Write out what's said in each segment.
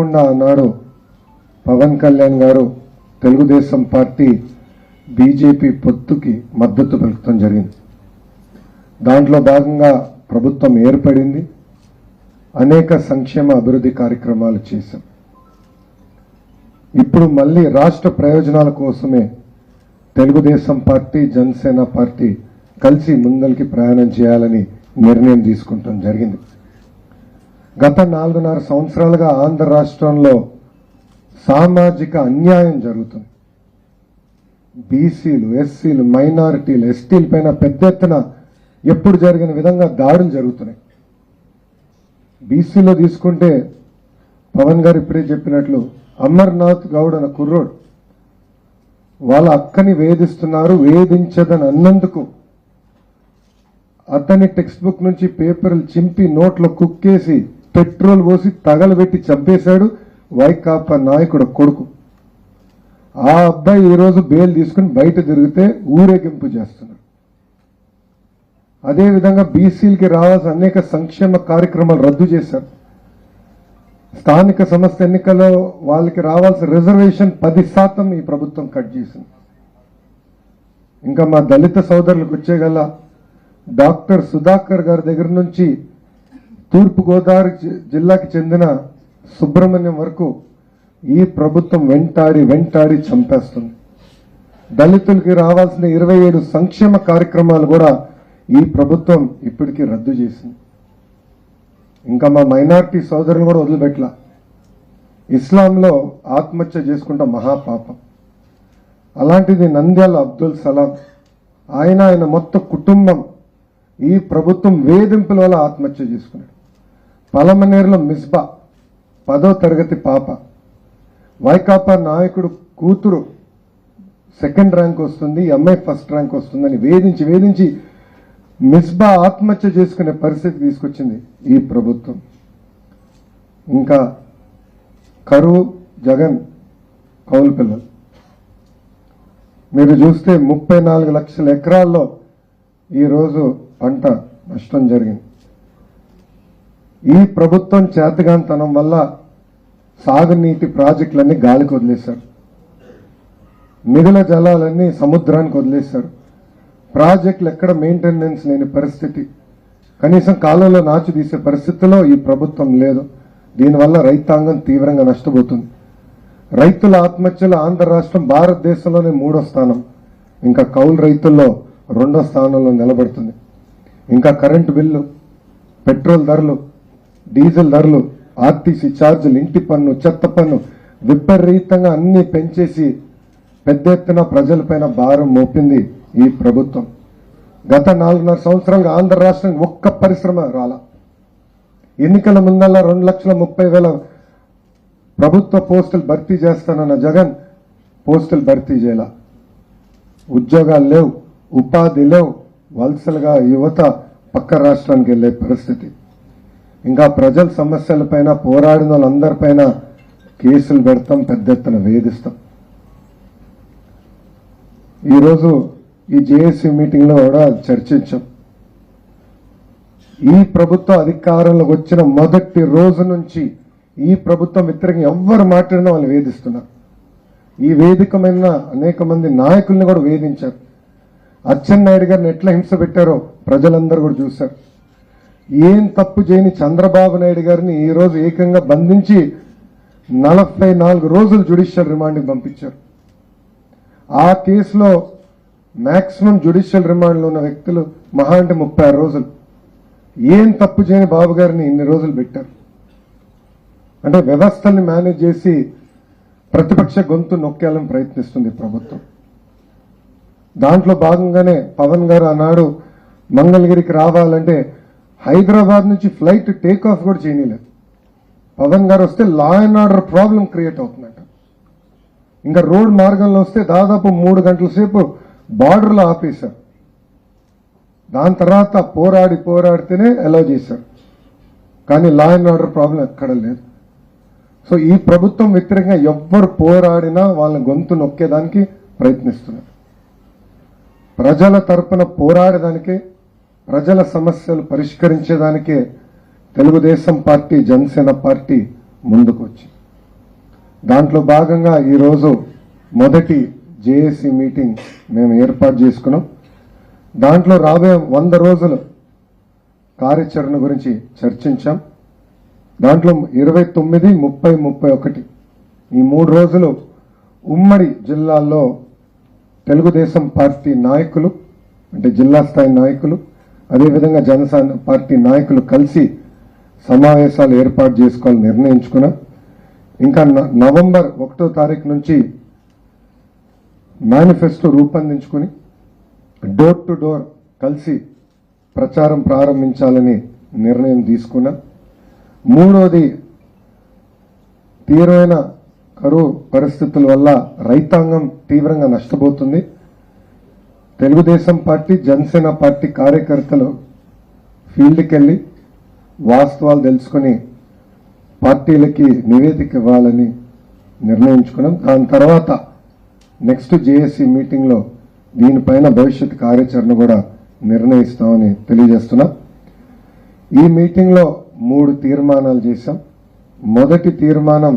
తెలియకుండా అన్నాడు పవన్ కళ్యాణ్ గారు. తెలుగుదేశం పార్టీ బీజేపీ పొత్తుకి మద్దతు పలుకుతాం జరిగింది. దాంట్లో భాగంగా ప్రభుత్వం ఏర్పడింది. అనేక సంక్షేమ అభివృద్ధి కార్యక్రమాలు చేశాం. ఇప్పుడు మళ్ళీ రాష్ట్ర ప్రయోజనాల కోసమే తెలుగుదేశం పార్టీ జనసేన పార్టీ కలిసి ముందలికి ప్రయాణం చేయాలని నిర్ణయం తీసుకుంటాం జరిగింది. గత నాలుగున్నర సంవత్సరాలుగా ఆంధ్ర రాష్ట్రంలో సామాజిక అన్యాయం జరుగుతుంది. బీసీలు ఎస్సీలు మైనారిటీలు ఎస్టీల పైన పెద్ద ఎత్తున ఎప్పుడు జరిగిన విధంగా దాడులు జరుగుతున్నాయి. బీసీలో తీసుకుంటే పవన్ గారు ఇప్పుడే చెప్పినట్లు అమర్నాథ్ గౌడ్ అన్న కుర్రోడు వాళ్ళ అక్కని వేధిస్తున్నారు వేధించదని అన్నందుకు అతని టెక్స్ట్ బుక్ నుంచి పేపర్లు చింపి నోట్లో కుక్కేసి పెట్రోల్ పోసి తగలబెట్టి చంపేశాడు వైకాపా నాయకుడు కొడుకు. ఆ అబ్బాయి ఈరోజు బెయిల్ తీసుకుని బయట తిరిగితే ఊరేగింపు చేస్తున్నాడు. అదేవిధంగా బీసీలకి రావాల్సిన అనేక సంక్షేమ కార్యక్రమాలు రద్దు చేశారు. స్థానిక సంస్థ ఎన్నికల్లో వాళ్ళకి రావాల్సిన రిజర్వేషన్ పది శాతం ఈ ప్రభుత్వం కట్ చేసింది. ఇంకా మా దళిత సోదరులకు వచ్చేగల డాక్టర్ సుధాకర్ గారి దగ్గర నుంచి తూర్పుగోదావరి జిల్లాకి చెందిన సుబ్రహ్మణ్యం వరకు ఈ ప్రభుత్వం వెంటాడి వెంటాడి చంపేస్తుంది. దళితులకి రావాల్సిన ఇరవై ఏడు సంక్షేమ కార్యక్రమాలు కూడా ఈ ప్రభుత్వం ఇప్పటికీ రద్దు చేసింది. ఇంకా మా మైనార్టీ సోదరులు కూడా వదిలిపెట్టలా. ఇస్లాంలో ఆత్మహత్య చేసుకుంటే మహాపాపం. అలాంటిది నంద్యాల అబ్దుల్ సలాం ఆయన ఆయన మొత్తం కుటుంబం ఈ ప్రభుత్వం వేధింపుల వల్ల ఆత్మహత్య చేసుకున్నాడు. పలమనేరులో మిస్బా పదో తరగతి పాప. వైకాపా నాయకుడు కూతురు సెకండ్ ర్యాంక్ వస్తుంది ఎంఐ అమ్మాయి ఫస్ట్ ర్యాంక్ వస్తుందని వేధించి వేధించి మిస్బా ఆత్మహత్య చేసుకునే పరిస్థితి తీసుకొచ్చింది ఈ ప్రభుత్వం. ఇంకా కరువు జగన్ కౌలు పిల్లలు మీరు చూస్తే ముప్పై నాలుగు లక్షల ఎకరాల్లో ఈరోజు పంట నష్టం జరిగింది. ఈ ప్రభుత్వం చేతగాంతనం వల్ల సాగునీటి ప్రాజెక్టులన్నీ గాలికి వదిలేశారు. నిధుల జలాలన్నీ సముద్రానికి వదిలేశారు. ప్రాజెక్టులు ఎక్కడ మెయింటెనెన్స్ లేని పరిస్థితి. కనీసం కాలంలో నాచు తీసే పరిస్థితిలో ఈ ప్రభుత్వం లేదు. దీనివల్ల రైతాంగం తీవ్రంగా నష్టపోతుంది. రైతుల ఆత్మహత్యలు ఆంధ్ర రాష్ట్రం భారతదేశంలోనే మూడో స్థానం. ఇంకా కౌలు రైతుల్లో రెండో స్థానంలో నిలబడుతుంది. ఇంకా కరెంటు బిల్లు పెట్రోల్ ధరలు డీజిల్ ధరలు ఆర్టీసీ ఛార్జీలు ఇంటి పన్ను చెత్త పన్ను విపరీతంగా అన్ని పెంచేసి పెద్ద ఎత్తున ప్రజలపైన భారం మోపింది ఈ ప్రభుత్వం. గత నాలుగున్నర సంవత్సరాలుగా ఆంధ్ర రాష్ట్రం ఒక్క పరిశ్రమ రాలా. ఎన్నికల ముందల్లా రెండు లక్షల ముప్పై వేల ప్రభుత్వ పోస్టులు భర్తీ చేస్తానన్న జగన్ పోస్టులు భర్తీ చేయాల. ఉద్యోగాలు లేవు ఉపాధి లేవు వలసలుగా యువత పక్క రాష్ట్రానికి వెళ్ళే పరిస్థితి. ఇంకా ప్రజల సమస్యలపైన పోరాడిన వాళ్ళందరిపైన కేసులు పెడతాం పెద్ద ఎత్తున వేధిస్తాం. ఈరోజు ఈ జేఏసీ మీటింగ్లో కూడా చర్చించాం. ఈ ప్రభుత్వం అధికారంలోకి వచ్చిన మొదటి రోజు నుంచి ఈ ప్రభుత్వం వ్యతిరేకంగా ఎవ్వరు మాట్లాడినా వాళ్ళు వేధిస్తున్నారు. ఈ వేదికమైన అనేక మంది నాయకుల్ని కూడా వేధించారు. అచ్చెన్నాయుడు గారిని ఎట్లా హింస పెట్టారో ప్రజలందరూ కూడా చూశారు. ఏం తప్పు చేయని చంద్రబాబు నాయుడు గారిని ఈ రోజు ఏకంగా బంధించి నలభై నాలుగు రోజులు జ్యుడిషియల్ రిమాండ్కి పంపించారు. ఆ కేసులో మాక్సిమం జ్యుడిషియల్ రిమాండ్లో ఉన్న వ్యక్తులు మహా అంటే ముప్పై రోజులు. ఏం తప్పు చేయని బాబు గారిని ఇన్ని రోజులు పెట్టారు. అంటే వ్యవస్థల్ని మేనేజ్ చేసి ప్రతిపక్ష గొంతు నొక్కేయాలని ప్రయత్నిస్తుంది ప్రభుత్వం. దాంట్లో భాగంగానే పవన్ గారు ఆనాడు మంగళగిరికి రావాలంటే హైదరాబాద్ నుంచి ఫ్లైట్ టేక్ ఆఫ్ కూడా చేయలేదు పవన్ గారు వస్తే law and order problem create అవుతుందంట. ఇంకా రోడ్ మార్గంలో వస్తే దాదాపు మూడు గంటల సేపు బార్డర్లో ఆపేశారు. దాని తర్వాత పోరాడి పోరాడితేనే అలౌ చేశారు. కానీ లా అండ్ ఆర్డర్ ప్రాబ్లం ఎక్కడ లేదు. సో ఈ ప్రభుత్వం వ్యతిరేకంగా ఎవ్వరు పోరాడినా వాళ్ళని గొంతు నొక్కేదానికి ప్రయత్నిస్తున్నారు. ప్రజల తరపున పోరాడేదానికే ప్రజల సమస్యలు పరిష్కరించేదానికే తెలుగుదేశం పార్టీ జనసేన పార్టీ ముందుకు వచ్చింది దాంట్లో భాగంగా ఈరోజు మొదటి జేఏసీ మీటింగ్ మేము ఏర్పాటు చేసుకున్నాం. దాంట్లో రాబోయే వంద రోజులు కార్యాచరణ గురించి చర్చించాం. దాంట్లో ఇరవై తొమ్మిది ముప్పై ముప్పై ఒకటి ఈ మూడు రోజులు ఉమ్మడి జిల్లాల్లో తెలుగుదేశం పార్టీ నాయకులు అంటే జిల్లా స్థాయి నాయకులు అదేవిధంగా జనసేన పార్టీ నాయకులు కలిసి సమావేశాలు ఏర్పాటు చేసుకోవాలని నిర్ణయించుకున్నాం ఇంకా న- నవంబర్ ఒకటో తారీఖు నుంచి మేనిఫెస్టో రూపొందించుకుని డోర్ టు డోర్ కలిసి ప్రచారం ప్రారంభించాలని నిర్ణయం తీసుకున్నాం. మూడోది తీవ్రమైన కరువు పరిస్థితుల వల్ల రైతాంగం తీవ్రంగా నష్టపోతుంది. తెలుగుదేశం పార్టీ జనసేన పార్టీ కార్యకర్తలు ఫీల్డ్కి వెళ్ళి వాస్తవాలు తెలుసుకుని పార్టీలకి నివేదిక ఇవ్వాలని నిర్ణయించుకున్నాం. దాని తర్వాత నెక్స్ట్ జేఏసీ మీటింగ్లో దీనిపైన భవిష్యత్ కార్యాచరణ కూడా నిర్ణయిస్తామని తెలియజేస్తున్నా. ఈ మీటింగ్లో మూడు తీర్మానాలు చేశాం. మొదటి తీర్మానం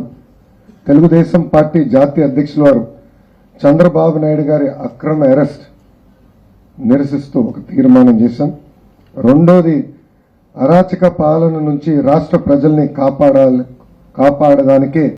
తెలుగుదేశం పార్టీ జాతీయ అధ్యక్షుల వారు చంద్రబాబు నాయుడు గారి అక్రమ అరెస్ట్ నిరసిస్తూ ఒక తీర్మానం చేశాం. రెండోది అరాచక పాలన నుంచి రాష్ట్ర ప్రజల్ని కాపాడాలి కాపాడడానికే